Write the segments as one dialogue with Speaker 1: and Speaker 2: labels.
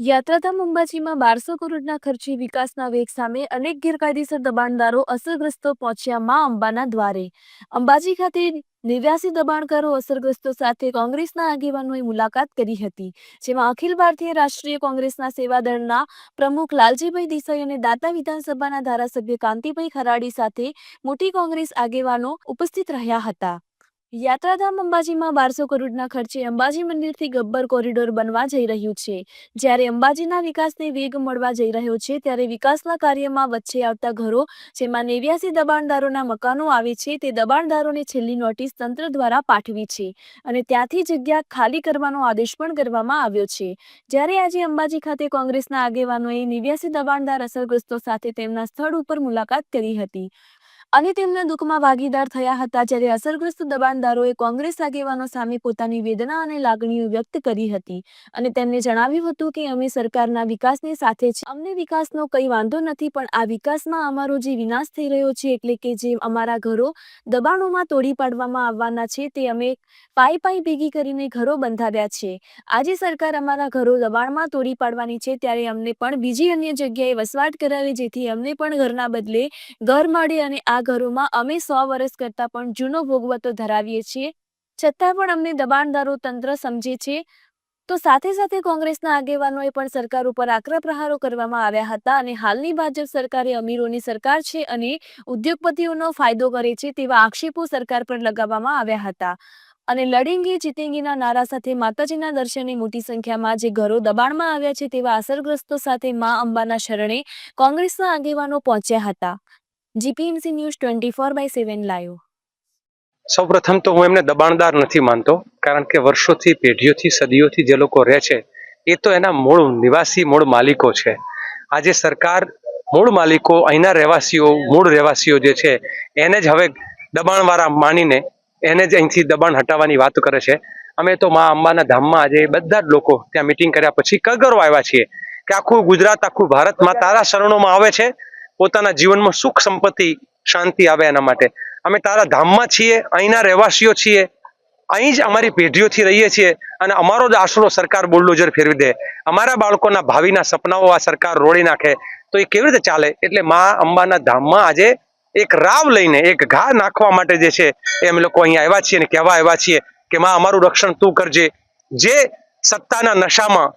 Speaker 1: યાત્રાધામ અંબાજીમાં બારસો કરોડના ખર્ચે વિકાસના વેગ સામે અનેક ગેરકાયદેસર દબાણદારો અસરગ્રસ્તો પહોંચ્યા મા અંબાના દ્વારે. અંબાજી ખાતે નેવ્યાસી દબાણકારો અસરગ્રસ્તો સાથે કોંગ્રેસના આગેવાનોએ મુલાકાત કરી હતી, જેમાં અખિલ ભારતીય રાષ્ટ્રીય કોંગ્રેસના સેવાદળના પ્રમુખ લાલજીભાઈ દેસાઈ અને દાતા વિધાનસભાના ધારાસભ્ય કાંતિભાઈ ખરાડી સાથે મોટી કોંગ્રેસ આગેવાનો ઉપસ્થિત રહ્યા હતા. યાત્રાધામ અંબાજીમાં બારસો કરોડના ખર્ચે અંબાજી મંદિરથી ગબ્બર કોરિડોર બનવા જઈ રહ્યું છે. જ્યારે અંબાજીના વિકાસને વેગ મળવા જઈ રહ્યો છે, ત્યારે વિકાસના કાર્યમાં વચ્ચે આવતા ઘરો, જેમાં નેવ્યાસી દબાણદારોના મકાનો આવે છે, તે દબાણદારોને છેલ્લી નોટિસ તંત્ર દ્વારા પાઠવી છે અને ત્યાંથી જગ્યા ખાલી કરવાનો આદેશ પણ કરવામાં આવ્યો છે. જ્યારે આજે અંબાજી ખાતે કોંગ્રેસના આગેવાનોએ નેવ્યાસી દબાણદાર અસરગ્રસ્તો સાથે તેમના સ્થળ ઉપર મુલાકાત કરી હતી. અને તેમના દુઃખમાં ભાગીદાર થયા હતા જ્યારે અસરગ્રસ્ત દબાણદારોએ કોંગ્રેસ આગેવાનો સામે પોતાની વેદના અને લાગણીઓ વ્યક્ત કરી હતી. અને તેમને જણાવ્યું હતું કે અમે સરકારના વિકાસની સાથે છે અમને વિકાસનો કંઈ વાંધો નથી, પણ આ વિકાસમાં અમારો જે વિનાશ થઈ રહ્યો છે, એટલે કે જે અમારા ઘરો દબાણોમાં તોડી પાડવામાં આવવાના છે, તે અમે પાઈ પાઈ ભેગી કરીને ઘરો બંધાવ્યા છે. આજે સરકાર અમારા ઘરો દબાણમાં તોડી પાડવાની છે, ત્યારે અમને પણ બીજી અન્ય જગ્યાએ વસવાટ કરાવે, જેથી અમને પણ ઘરના બદલે ઘર મળે અને આ ઘરોમાં અમે સો વર્ષ કરતાં પણ જૂનો ભોગવતો ધરાવીએ છીએ. છતાં પણ અમને દબાણદારો તંત્ર સમજે છે. તો સાથે સાથે કોંગ્રેસના આગેવાનોએ પણ સરકાર ઉપર આકરા પ્રહારો કરવામાં આવ્યા હતા અને હાલની ભાજપ સરકારે અમીરોની સરકાર છે અને ઉદ્યોગપતિઓનો ફાયદો કરે છે તેવા આક્ષેપો સરકાર પર લગાવવામાં આવ્યા હતા. અને લડેંગે જીતેંગીના નારા સાથે માતાજીના દર્શને મોટી સંખ્યામાં જે ઘરો દબાણમાં આવ્યા છે તેવા અસરગ્રસ્તો સાથે મા અંબાના શરણે કોંગ્રેસના આગેવાનો પહોંચ્યા હતા. GPMC news twenty four by seven live.
Speaker 2: સૌપ્રથમ તો હું એમને દબાણદાર નથી માનતો, કારણ કે વર્ષોથી, પેઢીઓથી, સદીઓથી જે લોકો રહે છે, એ તો એના મૂળ નિવાસી મૂળ માલિકો છે. આજે સરકાર મૂળ માલિકો, અહીંના રહેવાસીઓ, મૂળ રહેવાસીઓ જે છે, એને જ હવે દબાણવાળા માનીને એને જ અહીંથી દબાણ હટાવવાની વાત કરે છે. અમે તો મા અંબાના ધામમાં આજે બધા જ લોકો ત્યાં મિટિંગ કર્યા પછી કગરો આવ્યા છીએ કે આખું ગુજરાત, આખું ભારતમાં તારા શરણોમાં આવે છે. પોતાના જીવનમાં સુખ સંપત્તિ, શાંતિ આવે એના માટે. અમે તારા ધામમાં છીએ, અહીંના રહેવાસીઓ છીએ, અહીં જ અમારી પેઢીઓથી રહીએ છીએ અને અમારો જ આશરો સરકાર બુલડોઝર ફેરવી દે. અમારા બાળકોના ભાવિના સપનાઓ આ સરકાર રોડી નાખે. તો એ કેવી રીતે ચાલે? એટલે મા અંબાના ધામમાં આજે એક રાવ લઈને એક ઘા નાખવા માટે જે છે, એ અમે લોકો અહીંયા આવ્યા છીએ અને કહેવા આવ્યા છીએ કે, માં, અમારું રક્ષણ તું કરજે. જે સત્તાના નશામાં,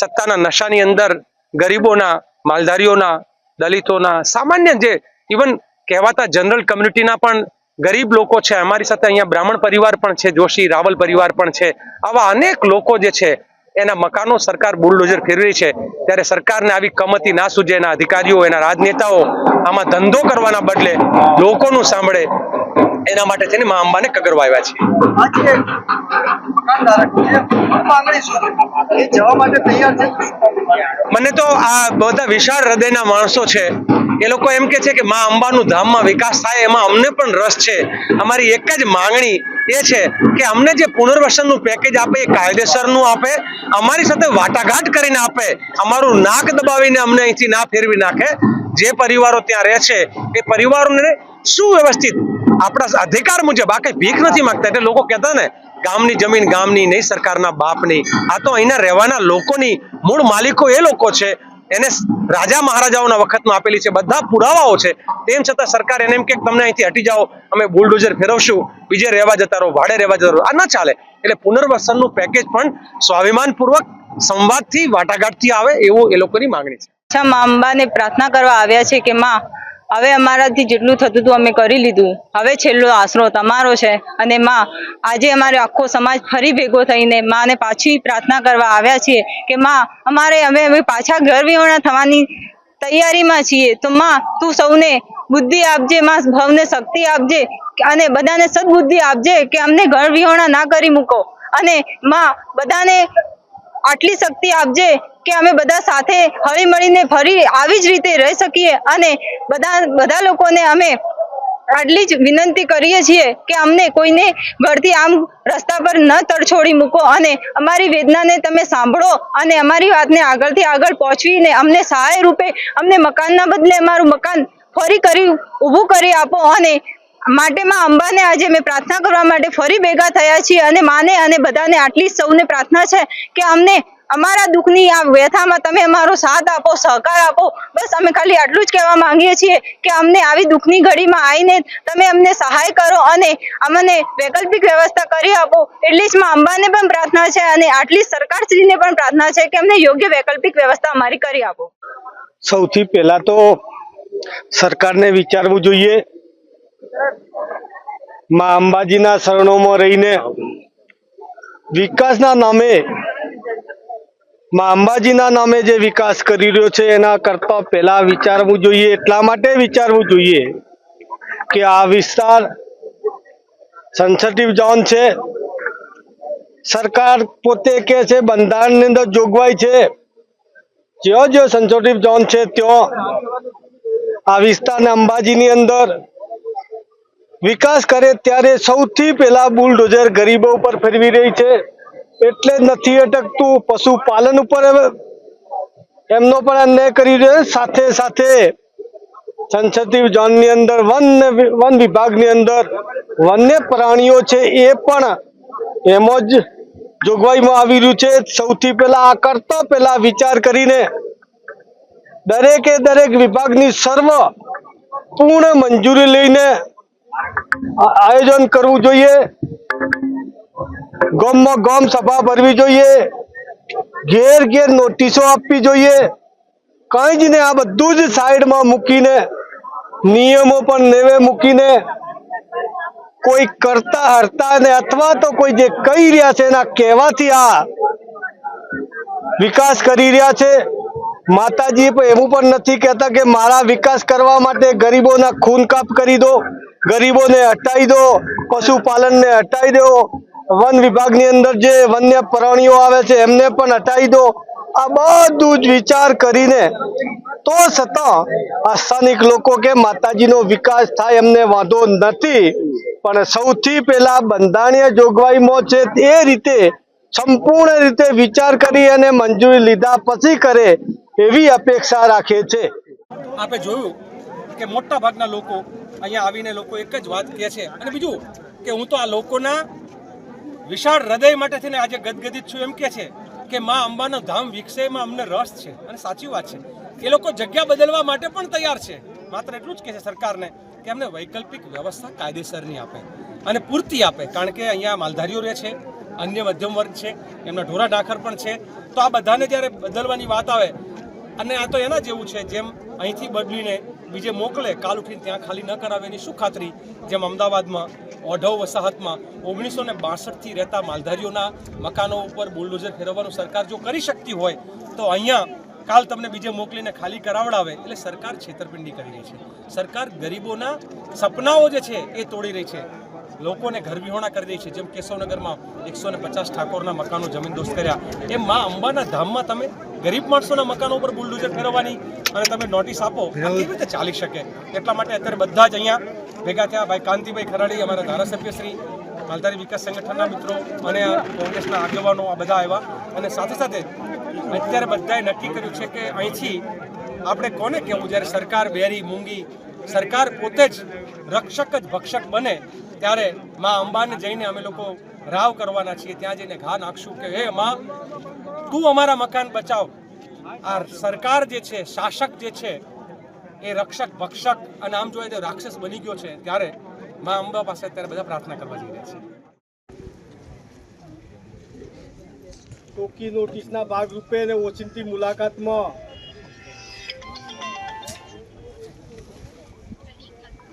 Speaker 2: સત્તાના નશાની અંદર ગરીબોના, માલધારીઓના દલિતોના સામાન્ય જે ઇવન કહેવાતા જનરલ કમ્યુનિટીના પણ ગરીબ લોકો છે, અમારી સાથે અહીંયા બ્રાહ્મણ પરિવાર પણ છે, જોશી, રાવલ પરિવાર પણ છે, આવા અનેક લોકો જે છે, એના મકાનો સરકાર બુલડોઝર ફેરવી છે. ત્યારે સરકારને આવી કમતી ના સૂજે, એના અધિકારીઓ, એના રાજનેતાઓ આમાં ધંધો કરવાના બદલે લોકોનું સાંભળે, એના માટે છે ને મા અંબાને કગરવા આવ્યા છે મને તો આ બધા વિશાળ હૃદયના માણસો છે. એ લોકો એમ કે છે કે મા અંબાનું ધામમાં વિકાસ થાય, એમાં અમને પણ રસ છે. અમારી એક જ માંગણી એ છે કે અમને જે પુનર્વસનનું પેકેજ આપે, એ કાયદેસરનું આપે, અમારી સાથે વાટાઘાટ કરીને આપે, અમારું નાક દબાવીને અમને અહીંથી ના ફેરવી નાખે. જે પરિવારો ત્યાં રહે છે, એ પરિવારોને સુવ્યવસ્થિત આપણા અધિકાર મુજબ, આ કઈ ભીખ નથી માંગતા. એટલે લોકો કહેતા ને ગામની જમીન ગામની નહીં, સરકારના બાપની. આ તો અહીંના રહેવાના લોકોની મૂળ માલિકો એ લોકો છે. એને રાજા મહારાજાઓના વખતમાં આપેલી છે બધા પુરાવાઓ છે. તેમ છતાં સરકાર એને એમ કે તમને અહીંથી હટી જાઓ, અમે બુલડોઝર ફેરવશું, બીજે રહેવા જતા રહો, ભાડે રહેવા જતા રહો. આ ના ચાલે. એટલે પુનર્વસનનું પેકેજ પણ સ્વાભિમાનપૂર્વક સંવાદથી વાટાઘાટથી આવે એવું એ લોકોની માંગણી છે.
Speaker 3: અચ્છા, મા અંબાને પ્રાર્થના કરવા આવ્યા છે કે, માં હવે અમારાથી જેટલું થતું હતું અમે કરી લીધું. હવે છેલ્લો આશરો તમારો છે અને માં, આજે અમારે આખો સમાજ ફરી ભેગો થઈને માને પાછી પ્રાર્થના કરવા આવ્યા છીએ કે માં, અમારે હવે હવે પાછા ઘર વિહોણા થવાની તૈયારીમાં છીએ. તો માં, તું સૌને બુદ્ધિ આપજે, માં ભવને શક્તિ આપજે અને બધાને સદબુદ્ધિ આપજે કે અમને ઘર વિહોણા ના કરી મૂકો. અને માં, બધાને આટલી શક્તિ આપજે કે અમે બધા સાથે હળી મળીને ફરી આવી જ રીતે રહી શકીએ અને બધા બધા લોકોને અમે આટલી જ વિનંતી કરીએ છીએ કે અમને કોઈને ઘરથી આમ રસ્તા પર ન તડછોડી મૂકો અને અમારી વેદનાને તમે સાંભળો અને અમારી વાતને આગળથી આગળ પહોંચવીને અમને સહાય રૂપે અમને મકાનના બદલે અમારું મકાન ફરી કરી, ઊભું કરી આપો અને માટે માં અંબાને આજે અમે પ્રાર્થના કરવા માટે ફરી ભેગા થયા છીએ અને માને અને બધાને આટલી સૌને પ્રાર્થના છે કે અમને અમારા દુઃખની આ વ્યથામાં તમે અમારો સાથ આપો, સહકાર આપો. બસ અમે ખાલી આટલું જ કહેવા માંગીએ છીએ કે અમને આવી દુઃખની ઘડીમાં આવીને તમે અમને સહાય કરો અને અમને વૈકલ્પિક વ્યવસ્થા કરી આપો. એટલી જ માં અંબાને પણ પ્રાર્થના છે અને આટલી સરકારશ્રીને પણ પ્રાર્થના છે કે અમને યોગ્ય વૈકલ્પિક વ્યવસ્થા અમારી કરી આપો.
Speaker 4: સૌથી પહેલા તો સરકારને વિચારવું જોઈએ માં અંબાજીના શરણોમાં રહીને વિકાસના નામે માં અંબાજીના નામે જે વિકાસ કરી રહ્યો છે, એના કરતા પહેલા વિચારવું જોઈએ, એટલા માટે વિચારવું જોઈએ કે આ વિસ્તાર સેન્સિટિવ ઝોન છે. સરકાર પોતે કે છે, બંધારણની અંદર જોગવાઈ છે. જ્યાં જ્યાં સેન્સિટિવ ઝોન છે, ત્યાં આ વિસ્તારને અંબાજીની અંદર વિકાસ કરે ત્યારે સૌથી પહેલા બુલડોઝર ગરીબો ઉપર ફેરવી રહી છે. એટલે નથી અટકતું પશુપાલન ઉપર એમનો પણ અન્યાય કરી રહ્યો સાથે સાથે સંસદીય ઝોનની અંદર, વન વન વિભાગની અંદર વન્ય પ્રાણીઓ છે એ પણ એમાં જ જોગવાઈમાં આવી રહ્યું છે. સૌથી પહેલા આ કરતા પહેલા વિચાર કરીને દરેકે દરેક વિભાગની સર્વ પૂર્ણ મંજૂરી લઈને આયોજન કરવું જોઈએ. ગામમાં ગામ સભા ભરવી જોઈએ. ઘેર ઘેર નોટિસો આપવી જોઈએ. કંઈ જ ને આ બધું જ સાઈડમાં મૂકીને, નિયમો પણ નેવે મૂકીને, કોઈ કરતા હરતા ને અથવા તો કોઈ જે કહી રહ્યા છે એના કહેવાથી આ વિકાસ કરી રહ્યા છે. માતાજી એવું પણ નથી કહેતા કે મારા વિકાસ કરવા માટે ગરીબોના ખૂન કાપ કરી દો. ગરીબોને હટાવી દો, પશુપાલનને હટાવી દો. વન વિભાગની અંદર જે વન્ય પ્રાણીઓ આવે છે, એમને પણ હટાવી દો. આ બધું જ વિચાર કરીને તો છતાં આ સ્થાનિક લોકો કે માતાજીનો વિકાસ થાય એમને વાંધો નથી. પણ સૌથી પહેલા બંધારણીય જોગવાઈમાં છે એ રીતે સંપૂર્ણ રીતે વિચાર કરી અને મંજૂરી લીધા પછી કરે એવી અપેક્ષા રાખે છે.
Speaker 2: આપે જોયું? કે મોટા ભાગના લોકો અહીંયા આવીને લોકો એક જ વાત કહે છે. અને બીજું કે હું તો આ લોકોના વિશાળ હૃદય માટે થઈને આજે ગદગદિત છું એમ કે છે કે માં અંબાનો ધામ વિકસે એમાં અમને રસ છે. અને સાચી વાત છે. એ લોકો જગ્યા બદલવા માટે પણ તૈયાર છે. માત્ર એટલું જ કહે છે સરકારને કે અમને વૈકલ્પિક વ્યવસ્થા કાયદેસરની આપે અને પૂરતી આપે. કારણ કે અહીંયા માલધારીઓ રહે છે, અન્ય મધ્યમ વર્ગ છે, એમના ઢોરા ઢાખર પણ છે. તો આ બધાને જ્યારે બદલવાની વાત આવે, અને આ તો એના જેવું છે જેમ અહીંથી બદલીને બીજે મોકલે, કાલ ઉઠીને ત્યાં ખાલી ન કરાવે એની શું ખાતરી? જેમ અમદાવાદમાં, ઓઢવ વસાહતમાં ઓગણીસો ને બાસઠથી રહેતા માલધારીઓના મકાનો ઉપર બુલડોઝર ફેરવવાનું સરકાર જો કરી શકતી હોય, તો અહીંયા કાલ તમને બીજે મોકલીને ખાલી કરાવડાવે. એટલે સરકાર છેતરપિંડી કરી રહી છે. સરકાર ગરીબોના સપનાઓ જે છે એ તોડી રહી છે. લોકોને ઘરવિહોણા કરી રહી છે. જેમ કેશવનગરમાં એકસો ને પચાસ ઠાકોરના મકાનો જમીન દોસ્ત કર્યા. એમ માં અંબાના ધામમાં તમે ગરીબ માણસોના મકાનો ઉપર બુલડોઝર ફેરવવાની અને તમે નોટિસ આપો કેવી રીતે ચાલી શકે? એટલા માટે અત્યારે બધા જ અહીંયા ભેગા થયા. ભાઈ કાંતિભાઈ ખરાડી અમારા ધારાસભ્ય શ્રી માલધારી વિકાસ સંગઠનના મિત્રો અને કોંગ્રેસના આગેવાનો આ બધા આવ્યા. અને સાથે સાથે અત્યારે બધાએ નક્કી કર્યું છે કે અહીંથી આપણે કોને કહેવું? જ્યારે સરકાર બેરી મૂંગી સરકાર પોતે જ રક્ષક જ ભક્ષક બને ત્યારે માં અંબાને જઈને અમે લોકો રાવ કરવાના છીએ. ત્યાં જઈને ઘા નાખશું કે હે માં તું અમારા મકાન બચાવ. આ સરકાર જે છે, શાસક જે છે, એ રક્ષક, ભક્ષક અને આમ જોઈએ તો રાક્ષસ બની ગયો છે ત્યારે માં અંબા પાસે અત્યારે બધા પ્રાર્થના કરવા જઈ રહ્યા છે.
Speaker 4: ટોકી નોટિસના ભાગરૂપે અને ઓચિંતી મુલાકાતમાં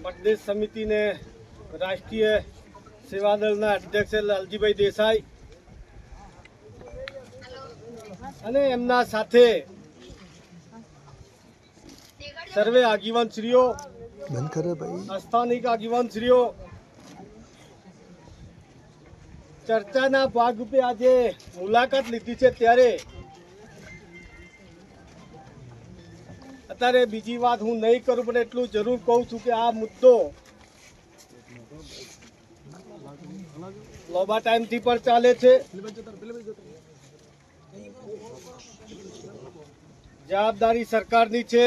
Speaker 4: પ્રદેશ સમિતિને રાષ્ટ્રીય સેવાદળના અધ્યક્ષ લાલજીભાઈ દેસાઈ અને એમના સાથે સર્વે આગેવાનશ્રીઓ સ્થાનિક આગેવાનશ્રીઓ ચર્ચાના ભાગરૂપે આજે મુલાકાત લીધી છે ત્યારે અત્યારે બીજી વાત હું નહીં કરું પણ એટલું જરૂર કહું છું કે આ મુદ્દો લોબા ટાઈમથી પણ ચાલે છે. જવાબદારી સરકારની છે.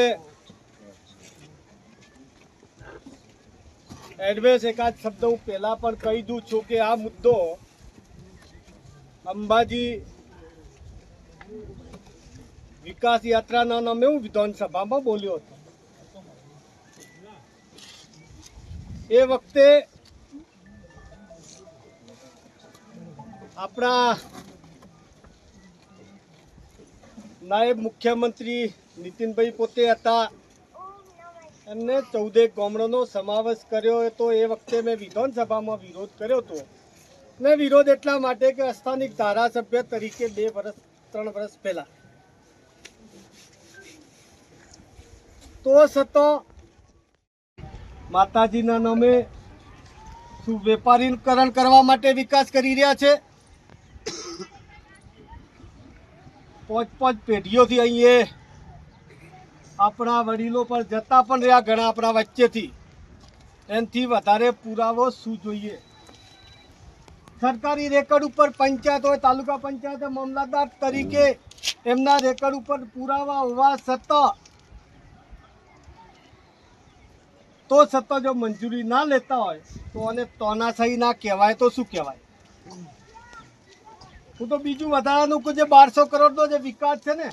Speaker 4: એડવેન્સ એકાદ શબ્દ હું પહેલા પણ કહી દઉં છું કે આ મુદ્દો અંબાજી વિકાસ યાત્રાના નામે હું વિધાનસભામાં બોલ્યો હતો. એ વખતે આપણા નાયબ મુખ્યમંત્રી નીતિનભાઈ પોતે હતા. એમને ચૌદેક ગામડાનો સમાવેશ કર્યો હતો. એ વખતે મેં વિધાનસભામાં વિરોધ કર્યો હતો. મેં વિરોધ એટલા માટે કે અસ્થાનિક ધારાસભ્ય તરીકે બે વર્ષ, ત્રણ વર્ષ પહેલા. તો છતાં માતાજીના નામે શું વેપારીકરણ કરવા માટે વિકાસ કરી રહ્યા છે? પાંચ પાંચ પેઢીઓથી અહીંયા આપણા વડીલો પર જતા પણ રહ્યા ઘણા આપણા વચ્ચેથી. એનાથી વધારે પુરાવો શું જોઈએ? સરકારી રેકર્ડ ઉપર પંચાયત હોય, તાલુકા પંચાયત મામલતદાર તરીકે એમના રેકર્ડ ઉપર પુરાવા હોવા છતાં તો છતાં જો મંજૂરી ના લેતા હોય તો અને તોનાશાહી ના કહેવાય તો શું કહેવાય? હું તો બીજું વધારાનું જે બારસો કરોડનો જે વિકાસ છે ને,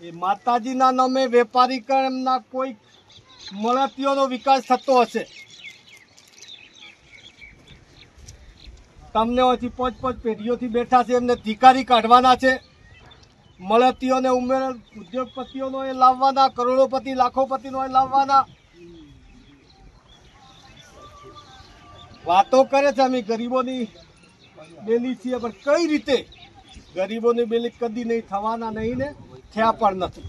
Speaker 4: એ માતાજીના નામે વેપારીકરણના કોઈ મળતીઓનો વિકાસ થતો હશે. તમને અહીંથી પાંચ પાંચ પેઢીઓથી બેઠા છે, એમને ધિકારી કાઢવાના છે. મળતીઓને ઉમેર ઉદ્યોગપતિઓનો એ લાવવાના, કરોડોપતિ, લાખોપતિનો એ લાવવાના. વાતો કરે છે, અમે ગરીબોની બેલી છીએ, પણ કઈ રીતે ગરીબોની બેલી કદી નહીં, થવાના નહીં ને થયા પણ નથી.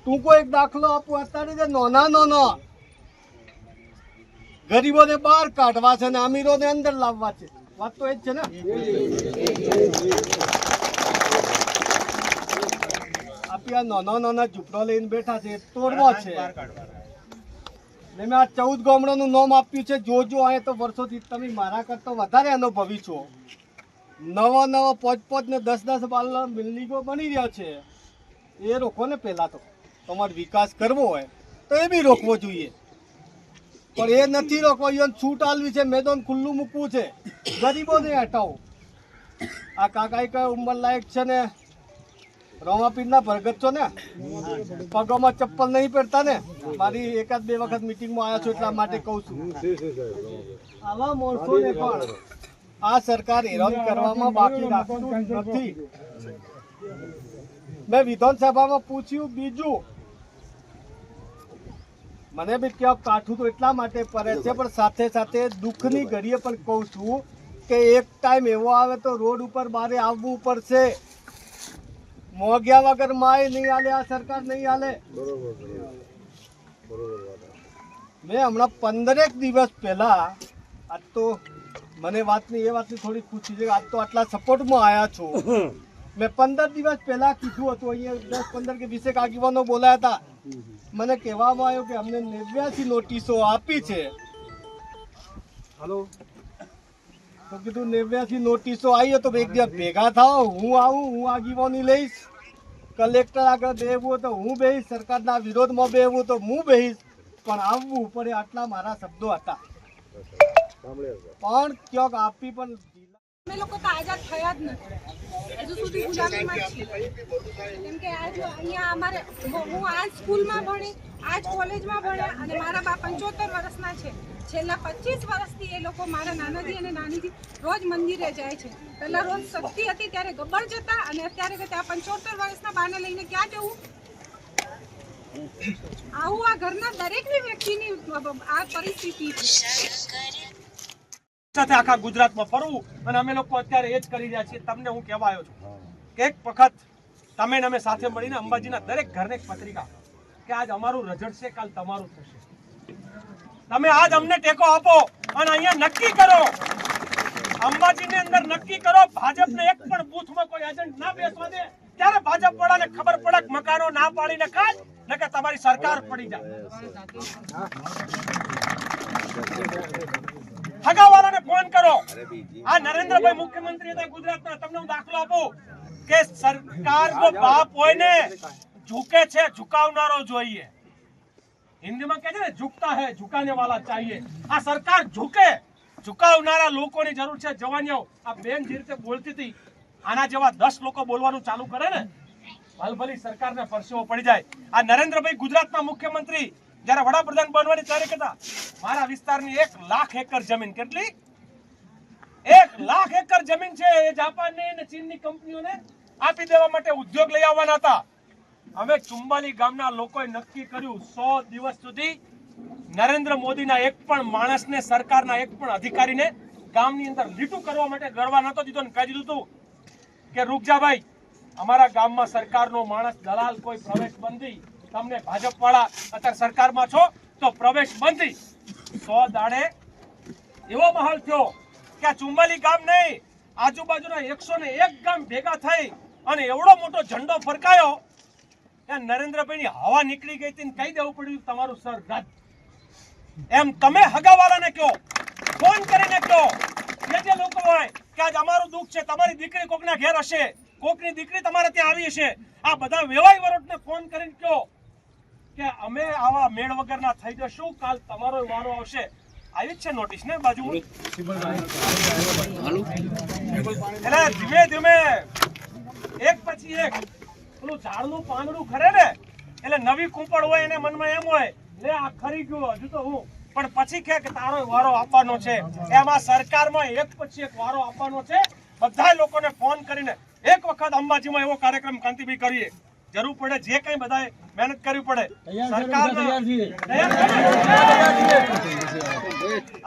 Speaker 4: ટૂંકો એક દાખલો આપો અત્યારે જે નોના નાના. ગરીબોને બહાર કાઢવા છે ને અમીરોને અંદર લાવવા છે. વાત તો એ જ છે ને? આપી આ નાના નાના ઝૂંપડો લઈને બેઠા છે તોડવા છે. ને મેં આ ચૌદ ગામડાનું નામ આપ્યું છે. જોજો અહીંયા તો વર્ષોથી તમે મારા કરતા વધારે અનુભવી છો. નવા નવા પાંચ પાંચ ને દસ દસ બાલ બિલ્ડિંગો બની રહ્યા છે. એ રોકો ને પહેલાં તો તમારો વિકાસ કરવો હોય તો એ બી રોકવો જોઈએ. પણ એ નથી રોકવા એને છૂટ આલવી છે. મેદાન ખુલ્લું મૂકવું છે. ગરીબોને હટાવો. આ કાકા એક ઉંમર લાયક છે ને? રોમાપીરના ભરગત છો ને? પગોમાં ચપ્પલ નહીં પહેરતા ને? મારી એકાદ બે વખત મિટિંગમાં આવ્યા છો એટલા માટે કહું છું. આવા માણસોને પણ આ સરકાર હેરાન કરવામાં બાકી રાખતું નથી. મેં વિધાનસભામાં પૂછ્યું, બીજું? મને બી ક્યાંક કાઠું તો એટલા માટે પડે છે, પણ સાથે સાથે દુઃખની ઘડીએ પણ કહું છું કે એક ટાઈમ એવો આવે તો રોડ ઉપર મારે આવવું પડશે. મોગ્યા વગર માય નહીં હાલે આ સરકાર નહીં હાલે. મેં હમણાં પંદરેક દિવસ પહેલા આજ તો મને વાતની એ વાતની થોડી ખુશી છે આજ તો આટલા સપોર્ટમાં આવ્યા છો. મેં પંદર દિવસ પહેલા કીધું હતું અહીંયા દસ પંદર કે વીસેક આગેવાનો બોલાયા હતા. મને કહેવામાં આવ્યું કે અમને નેવ્યાસી નોટિસો આપી છે. હલો? તો કીધું નેવ્યાસી નોટિસો આવી તો એક દિવસ ભેગા થાવ હું આવું, હું આગેવાની લઈશ. કલેક્ટર આગળ બેહવું તો હું બેહીશ. સરકારના વિરોધમાં બેહવું તો હું બેહીશ. પણ આવવું પડે આટલા મારા શબ્દો હતા. પણ ક્યાંક આપી પણ
Speaker 5: અમે લોકો તો આઝાદ થયા જ નથી. હજુ સુધી ગુલામીમાં છીએ. કેમ કે આજ અહીંયા અમારે હું આ સ્કૂલમાં ભણી, આજ કોલેજમાં ભણ્યા અને મારા બા પંચોતેર વર્ષના છે. છેલ્લા પચીસ વર્ષથી એ લોકો મારા નાનાજી અને નાનીજી રોજ મંદિરે જાય છે. પહેલા રોજ શક્તિ હતી, ત્યારે ગબ્બર જતા અને અત્યારે કે ત્યાં પંચોતેર વર્ષના બાને લઈને ક્યાં જવું? આવું આ ઘરના દરેકની વ્યક્તિની આ પરિસ્થિતિ છે.
Speaker 2: સાથે આખા ગુજરાતમાં ફરવું અને અમે લોકો અત્યારે એ જ કરી રહ્યા છીએ. તમને હું કહેવા આવ્યો છું કે એક વખત તમે અમે સાથે મળીને અંબાજીના દરેક ઘરને એક પત્રિકા કે આજ અમારું રજડ છે કાલ તમારું થશે. તમે આજ અમને ટેકો આપો અને અહીંયા નક્કી કરો. અંબાજીની અંદર નક્કી કરો, ભાજપને એક પણ બૂથમાં કોઈ એજન્ટ ના બેસવા દે. ત્યારે ભાજપ વાળાને ખબર પડે મકાનો ના પાડીને ખાય ને કે તમારી સરકાર પડી જાય. હગાવાળાને ફોન કરો. આ નરેન્દ્રભાઈ મુખ્યમંત્રી હતા તમને દાખલો આપું. કે સરકારનો બાપ હોય ને, ઝૂકે છે, ઝુકાવનારો જોઈએ. હિન્દીમાં કહે છે ને, ઝુકતા હે, ઝુકાને વાલા ચાહીએ. આ સરકાર ઝુકે. ઝુકાવનારા લોકોની જરૂર છે. જવાનીઓ, આ બેન જે રીતે બોલતી હતી, આના જેવા દસ લોકો બોલવાનું ચાલુ કરે ને, ભલભલી સરકારને પરસેવો પડી જાય. આ નરેન્દ્રભાઈ ગુજરાતના મુખ્યમંત્રી, જ્યારે વડાપ્રધાન બનવાની તારીખ હતા, મારા વિસ્તારની એક લાખ એકર જમીન, કેટલી? એક લાખ એકર જમીન છે એ જાપાનની અને ચીનની કંપનીઓને આપી દેવા માટે ઉદ્યોગ લઈ આવવાના હતા. હવે ચુંબાલી ગામના લોકોએ નક્કી કર્યું સો દિવસ સુધી નરેન્દ્ર મોદીના એક પણ માણસને, સરકારના એક પણ અધિકારીને ગામની અંદર લીટું કરવા માટે ગરવા નહોતો દીધો ને કહી દીધું કે રૂકજાભાઈ અમારા ગામમાં સરકારનો માણસ દલાલ કોઈ પ્રવેશ બંધી, તમને ભાજપ વાળા અત્યારે સરકારમાં છો, તો પ્રવેશ બંધી. સો દાડે એવો માહોલ થયો કે ચુમ્માલી ગામ નહીં, આજુબાજુના એકસો ને એક ગામ ભેગા થઈ અને એવડો મોટો ઝંડો ફરકાયો કે નરેન્દ્રભાઈની હવા નીકળી ગઈ હતી ને કહી દેવું પડ્યું તમારું સર રદ એમ તમે હગાવાળાને કહો ફોન કરીને કહો જે જે લોકો હોય કે આજ અમારું દુઃખ છે તમારી દીકરી કોકના ઘેર હશે કોકની દીકરી તમારે ત્યાં આવી હશે આ બધા વેવાઈ વરોટને ફોન કરીને કહો કે અમે આવા મેળ વગરના થઈ જશું કાલ તમારો વારો આવશે? આવી જ છે નોટિસ ને બાજુ? એટલે ધીમે ધીમે એક પછી એક પેલું ઝાડનું પાંદડું ખરે ને? એટલે નવી કૂંપળ હોય એને મનમાં એમ હોય લે આ ખરી ગયો હજુ તો હું. પણ પછી કે તારો વારો આપવાનો છે. એમાં સરકારમાં એક પછી એક વારો આપવાનો છે. બધા લોકોને ફોન કરીને એક વખત અંબાજીમાં એવો કાર્યક્રમ કાંતિભાઈ કરીએ. જરૂર પડે જે કંઈ બધાએ મહેનત કરવી પડે. સરકાર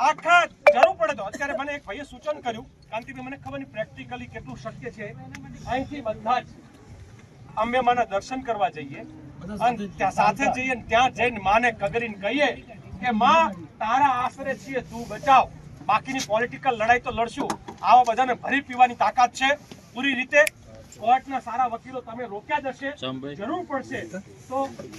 Speaker 2: આખા જરૂર પડે તો. અત્યારે મને એક ભાઈએ સૂચન કર્યું. કાંતિભાઈ મને ખબર નહીં પ્રેક્ટિકલી કેટલું શક્ય છે. અહીંથી બધા જ અંબેમાના દર્શન કરવા જઈએ. અને ત્યાં સાથે જઈએ ત્યાં જઈને માને કગરીને કહીએ કે માં તારા આશરે છીએ તું બચાવ. બાકીની પોલિટિકલ લડાઈ તો લડશું. આવા બધાને ભરી પીવાની તાકાત છે. પૂરી રીતે કોર્ટના સારા વકીલો તમે રોક્યા જશે જરૂર પડશે. તો